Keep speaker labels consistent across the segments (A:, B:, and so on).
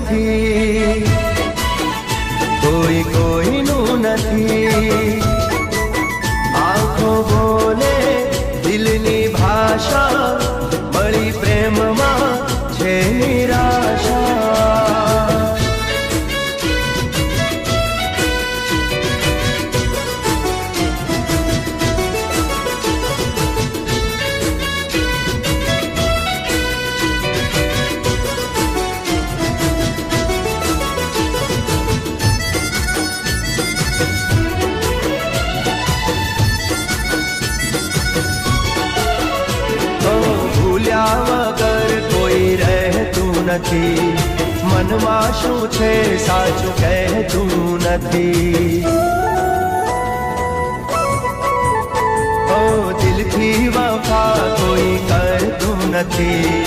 A: નથી. કોઈ કોઈનું નથી. નથી. મનમાં શું છે સાચું કહેતું નથી. ઓ દિલથી વફા કોઈ કરતું નથી.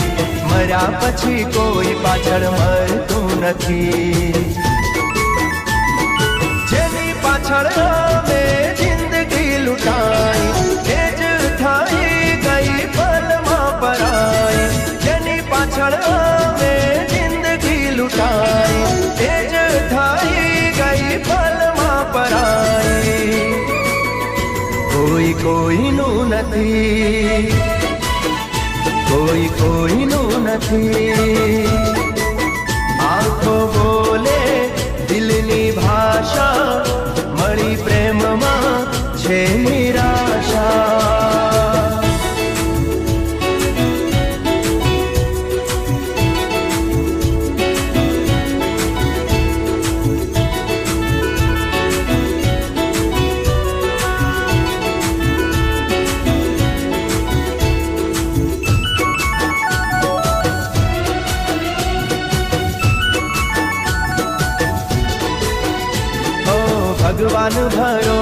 A: મર્યા પછી કોઈ પાછળ મળતું નથી. જેની પાછળ અમે જિંદગી લૂંટાઈ चढ़ावे जिंदगी लुटाई तेज ठाई गई फल मां पराई कोई कोई नू नथी कोई कोई नू नथी आंखो बोले दिल नी भाषा मणि प्रेम मां छे निराशा भरो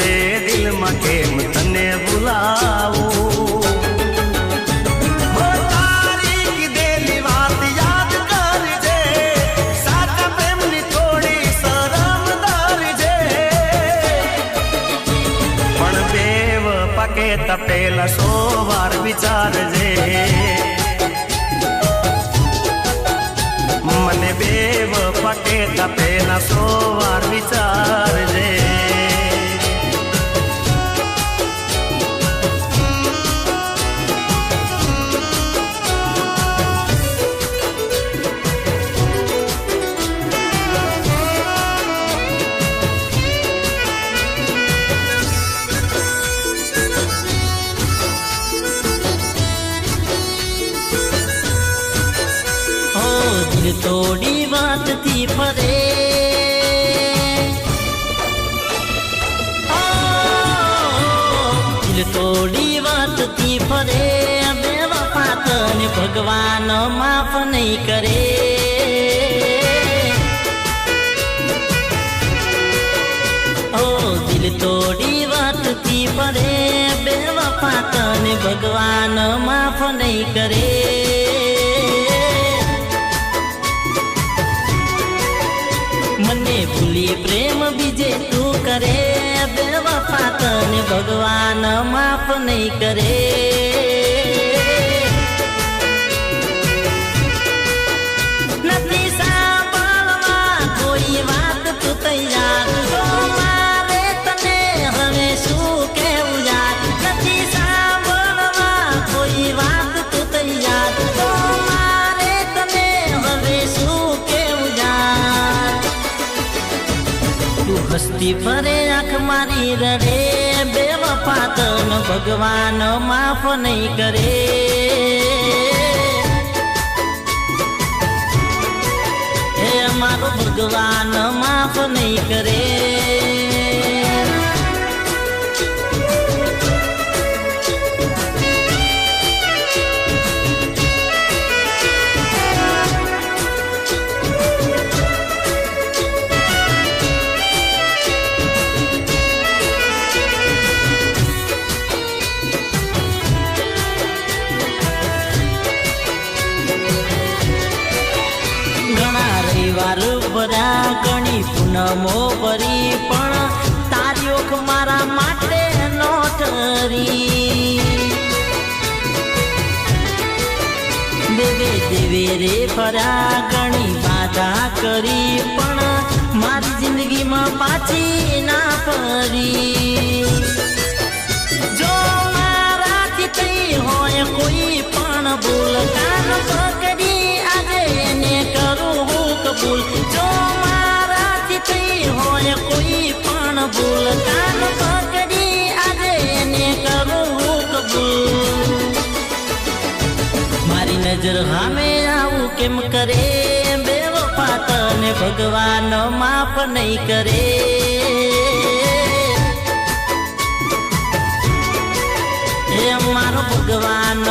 A: છે
B: દિલમાં કેમ તને ભૂલાવું? પાકે તપેલા સો વાર વિચારજે. મને બેવ પકે તપેલા સો
C: તોડી વાતથી ફરે. તોડી વાતથી ફરે. બે વફા તને ભગવાન માફ નહીં કરે. ઓ, દિલ તોડી વાતથી ફરે. બે વફા ભગવાન માફ નહીં કરે. પ્રેમ બીજે તું કરે બે વફા તને ભગવાન માફ નહીં કરે. હસ્તી ફરે આંખ મારી રડે. બે વફાતન ભગવાન માફ નહીં કરે. હે મારો ભગવાન, માફ નહીં કરે. ઘણી કરી પણ તારી ઓખ મારા માટે નો ઠરી દેવે દેવે રે ફર્યા, ઘણી બાધા કરી, પણ મારી જિંદગીમાં પાછી ના ફરી. જો મારાથી થઈ હોય કોઈ, પણ ભૂલ કાન પકડી આજે એને કરું હું કબૂલ. જો મારાથી થઈ હોય કોઈ પણ ભૂલ. કાન પકડી આજે એને કરું કબૂલ. મારી નજર સામે આવું કેમ કરે? બે વફા તને ભગવાન માફ નહીં કરે. એ મારો ભગવાન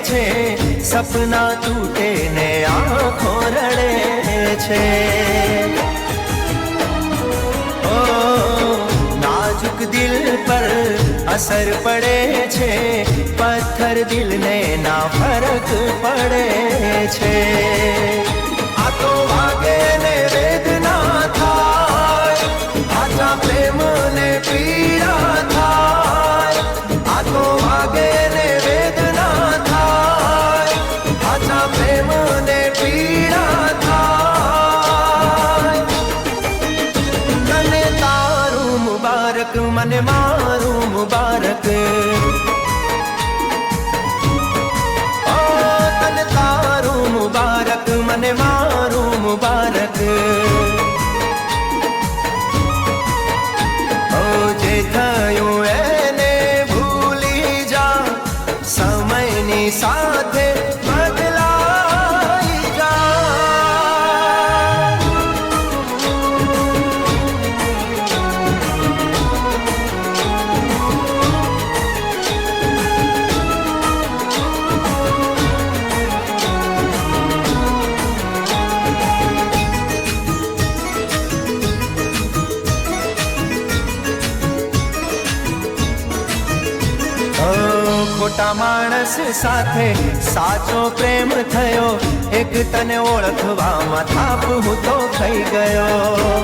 A: છે, સપના તૂટે ને આંખો રડે છે. ઓ, નાજુક દિલ પર અસર પડે છે, પથ્થર દિલને ના ફરક પડે છે. આ તો વાગે ને વેદના ખોટા માણસ સાથે સાચો પ્રેમ થયો, એક તને ઓળખવામાં થાપ હું તો થઈ ગયો.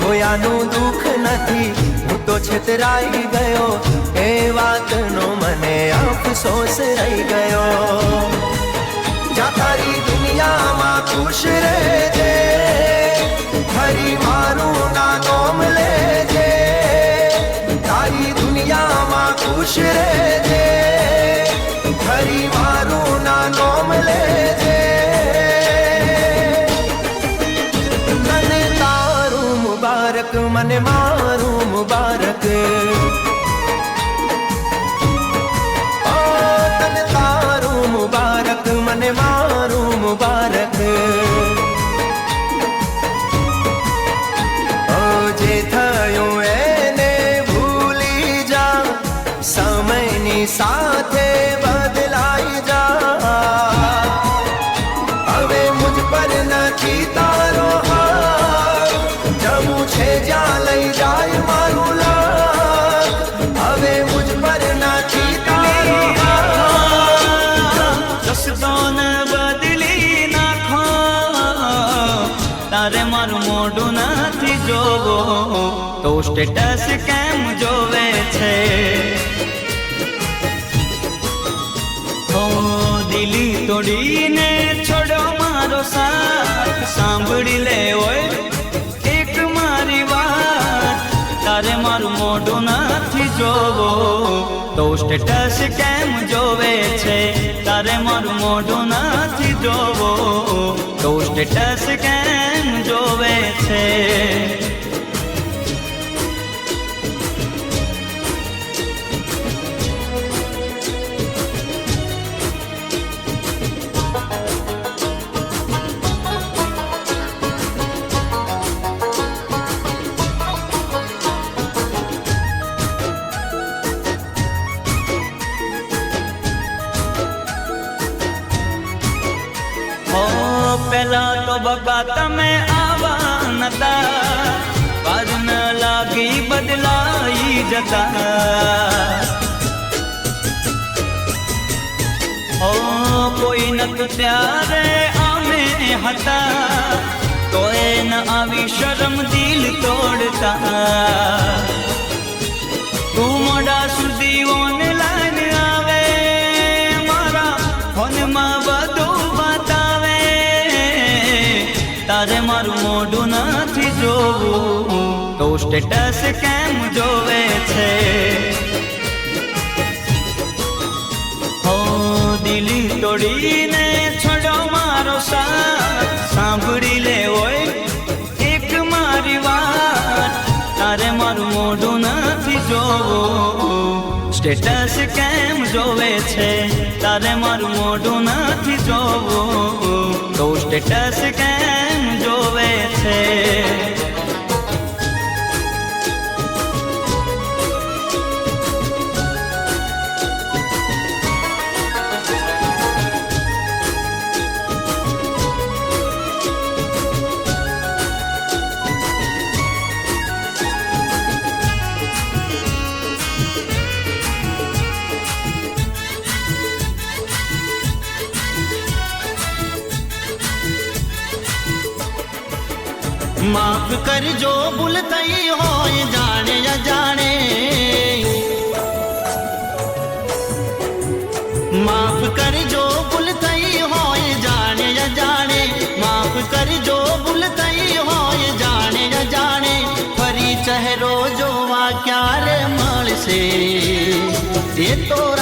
A: ખોયાનું દુઃખ નથી, હું તો છેતરાઈ ગયો, એ વાતનો મને અફસોસ રહી ગયો. જા દુનિયામાં ખુશ રહેજે, ફરી મારું ના નોમ લેજે. દુનિયામાં ખુશ રહેજે ફરી મારું ના નોમ લેજે. મને તારું મુબારક મને મારું મુબારક.
D: તો સ્ટેટસ કેમ જોવે છે? ઓ દિલી તોડીને છોડો મારો સાથ. સાંભળી લે ઓય એક મારી વાત. તારે મારું મોઢું નથી જોવો. તો સ્ટેટસ કેમ જોવે છે? તારે મારું મોઢું નથી જોવો. તો સ્ટેટસ કેમ જોવે છે? પેલા તો તમે આવા નતા. લાગી બદલાઈ જતા. ઓ કોઈ નતું ત્યારે અમે હતા.
E: તો ન આવી શરમ દિલ તોડતા. તું મોડા સુધી ઓનલાઈન સ્ટેટસ કેમ જોવે છે હો દિલી તોડીને છોડો મારો સાથ સાંભળી લે ઓય એક મારી વાત તારે મારું મોઢું નથી જોવું સ્ટેટસ કેમ જોવે છે તારે મારું મોઢું નથી જોવું તો સ્ટેટસ કેમ જોવે છે માફ કરજો ભૂલ થઈ હોય, જાણે અજાણે માફ કરજો ભૂલ થઈ હોય, જાણે અજાણે માફ કરજો ભૂલ થઈ હોય, જાણે અજાણે ફરી ચહેરો જોવા ક્યારે મળશે? એ તો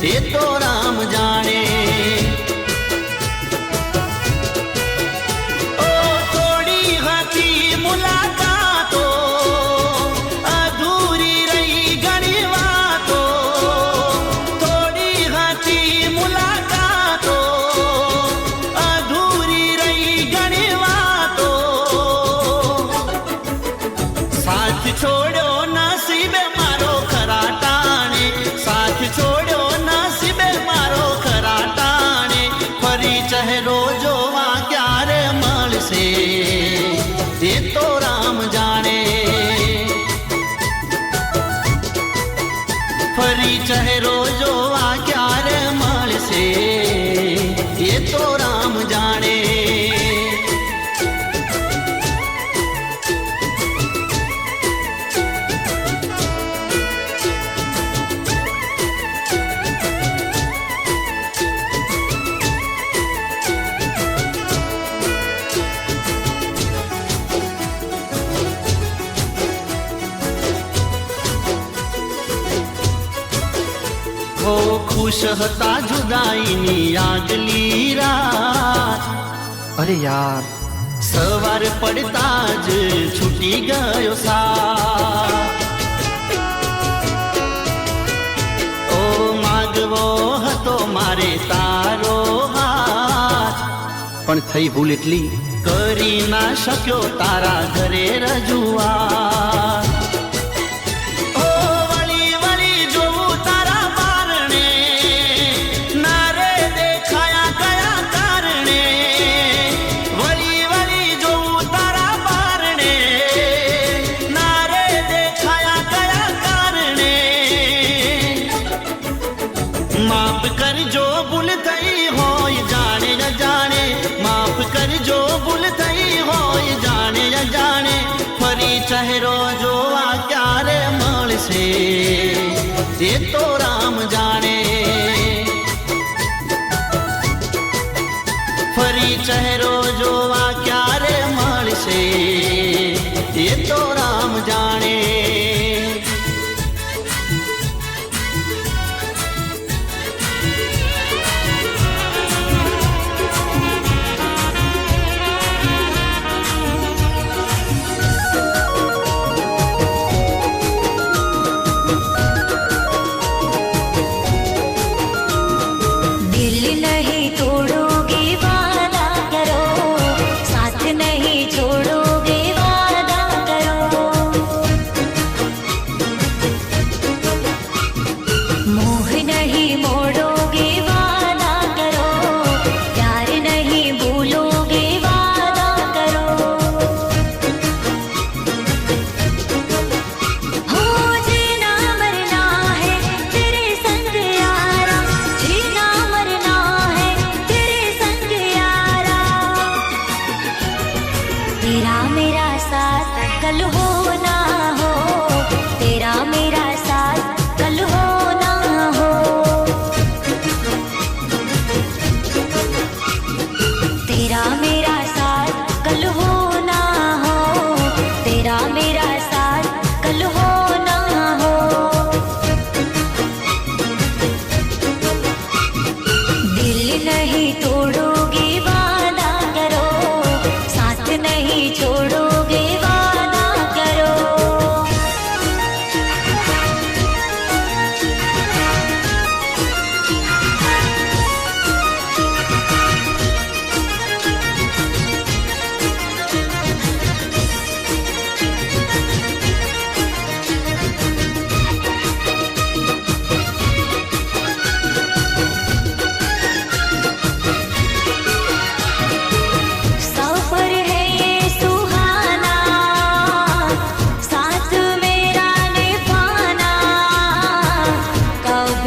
E: તે તો રામ જાણે ખુશ હતા જુદાઈની આગલી રાત
A: અરે યાર
E: સવાર પડતા જ છૂટી ગયો સા ઓ માગવો હતો મારે તારો હાથ
A: પણ થઈ ભૂલ એટલી
E: કરી ના શક્યો તારા ઘરે રજૂઆત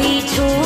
F: भी छू